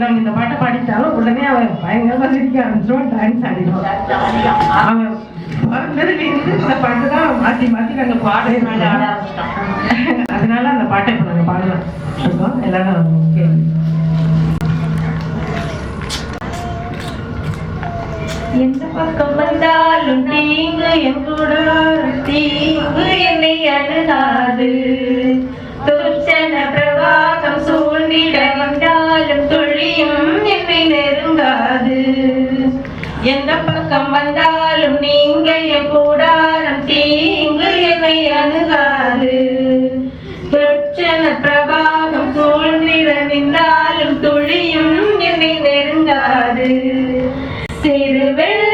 நம்ம இந்த பாட்டை பாடிட்டாலும் உடனே அவன் பயங்கரமா சிரிக்க ஆரம்பிச்சிருவான் டான்ஸ் ஆடிடுவான். அவன் இந்த பாட்டு தான் மாத்தி மாத்தி நாங்க பாடுறதுனால அதனால அந்த பாட்டை இப்ப நாங்க பாடலாம் இருக்கோம் எல்லாரும் கேளுங்க. எந்த பக்கம் வந்தாலும் தீங்கு என் கூட தீங்கு என்னை அணுகாது. எந்த பக்கம் வந்தாலும் நீங்க என் கூடாரம் தீங்கு என்னை அணுகாது. பிரச்சன பிரபாகம் சூழ்நில நின்றாலும் துளியும் என்னை நெருங்காது. திருவெள்ள